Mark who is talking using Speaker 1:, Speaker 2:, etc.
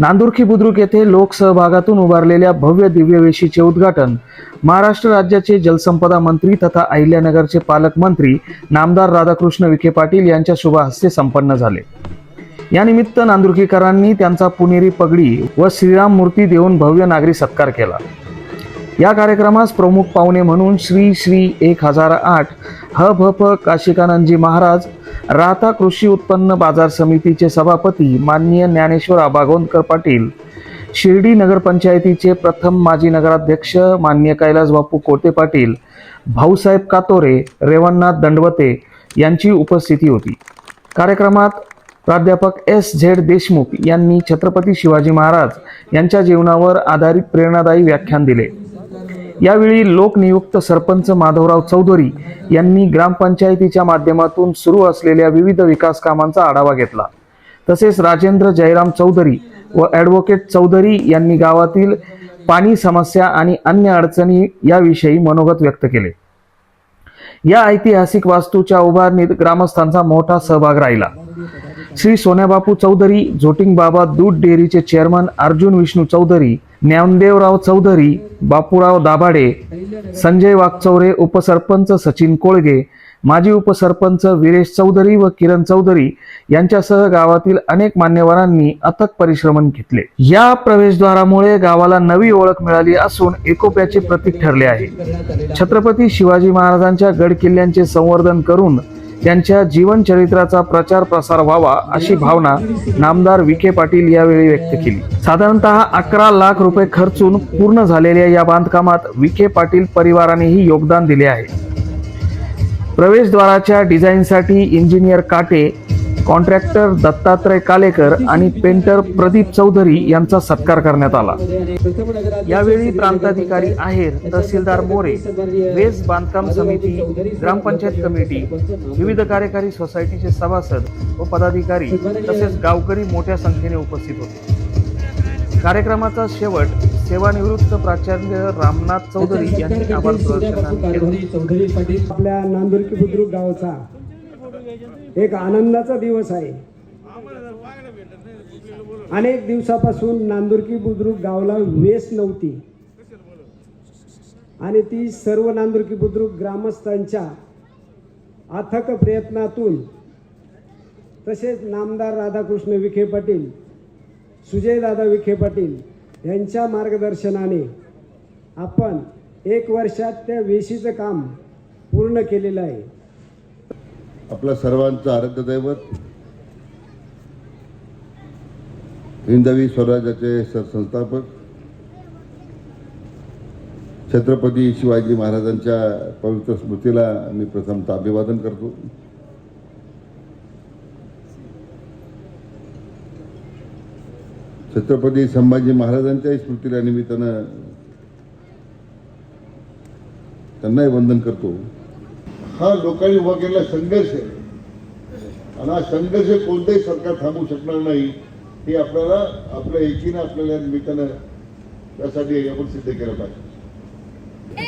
Speaker 1: नांदुरकी बुद्रुक येथे लोकसहभागातून उभारलेल्या भव्य दिव्य वेशीचे उद्घाटन महाराष्ट्र राज्याचे जलसंपदा मंत्री तथा अहिल्यानगरचे पालकमंत्री नामदार राधाकृष्ण विखे पाटील यांच्या शुभ हस्ते संपन्न झाले. यानिमित्त नांदुरकीकरांनी त्यांचा पुणेरी पगडी व श्रीराम मूर्ती देऊन भव्य नागरी सत्कार केला. या कार्यक्रमास प्रमुख पाहुणे म्हणून श्री श्री एक हजार आठ ह भ फ काशिकानंदजी महाराज राहता कृषी उत्पन्न बाजार समितीचे सभापती माननीय ज्ञानेश्वर आबागोंदकर पाटील शिर्डी नगरपंचायतीचे प्रथम माजी नगराध्यक्ष मान्य कैलास बापू कोटे पाटील भाऊसाहेब कातोरे रेवणनाथ दंडवते यांची उपस्थिती होती. कार्यक्रमात प्राध्यापक एस झेड देशमुख यांनी छत्रपती शिवाजी महाराज यांच्या जीवनावर आधारित प्रेरणादायी व्याख्यान दिले. यावेळी लोकनियुक्त सरपंच माधवराव चौधरी यांनी ग्रामपंचायतीच्या माध्यमातून सुरू असलेल्या विविध विकास कामांचा आढावा घेतला. तसेच राजेंद्र जयराम चौधरी व ॲडव्होकेट चौधरी यांनी गावातील पाणी समस्या आणि अन्य अडचणी याविषयी मनोगत व्यक्त केले. या ऐतिहासिक वास्तूच्या उभारणीत ग्रामस्थांचा मोठा सहभाग राहिला. श्री सोन्याबापू चौधरी झोटिंग बाबा दूध डेअरीचे चेअरमन अर्जुन विष्णू चौधरी ज्ञानदेवराव चौधरी बापूराव दाभाडे संजय वाघचौरे उपसरपंच सचिन कोळगे माजी उपसरपंच विरेश चौधरी व किरण चौधरी यांच्यासह गावातील अनेक मान्यवरांनी अथक परिश्रमण घेतले. या प्रवेशद्वारामुळे गावाला नवी ओळख मिळाली असून एकोप्याचे प्रतीक ठरले आहे. छत्रपती शिवाजी महाराजांच्या गड किल्ल्यांचे संवर्धन करून त्यांच्या जीवनचरित्राचा प्रचार प्रसार व्हावा अशी भावना नामदार विखे पाटील यावेळी व्यक्त केली. साधारणतः अकरा लाख रुपये खर्चून पूर्ण झालेल्या या बांधकामात विखे पाटील परिवारानेही योगदान दिले आहे. प्रवेशद्वाराच्या डिझाईनसाठी इंजिनियर काटे कॉन्ट्रॅक्टर दत्तात्रय कालेकर आणि पेंटर प्रदीप चौधरी यांचा सत्कार करण्यात आला. यावेळी प्रांताधिकारी आहेर तहसीलदार मोरे वेस बांधकाम समिती ग्रामपंचायत कमिटी विविध कार्यकारी सोसायटीचे सभासद व पदाधिकारी तसेच गावकरी मोठ्या संख्येने उपस्थित होते. कार्यक्रमाचा शेवट सेवानिवृत्त प्राचार्य रामनाथ चौधरी यांनी आभार प्रदर्शन
Speaker 2: आपल्या नांदुर्की बुद्रुक गावचा एक आनंदाचा दिवस आहे. अनेक दिवसापासून नांदुरकी बुद्रुक गावला वेस नव्हती. आणि ती सर्व नांदुरकी बुद्रुक ग्रामस्थांच्या अथक प्रयत्नातून तसेच नामदार राधाकृष्ण विखे पाटील सुजयदादा विखे पाटील यांच्या मार्गदर्शनाने आपण एक वर्षात त्या वेशीचं काम पूर्ण केलेलं आहे.
Speaker 3: आपला सर्वांचं आराध्य दैवत हिंदवी स्वराज्याचे सरसंस्थापक छत्रपती शिवाजी महाराजांच्या पवित्र स्मृतीला मी प्रथमतः अभिवादन करतो. छत्रपती संभाजी महाराजांच्याही स्मृतीला निमित्तानं त्यांनाही वंदन करतो. हा लोकांनी उभा केलेला संघर्ष आहे आणि हा संघर्ष कोणतंही सरकार थांबवू शकणार नाही हे आपल्याला आपल्या एकीनं आपल्याला निमित्तानं त्यासाठी आपण सिद्ध केलं पाहिजे
Speaker 4: बाय.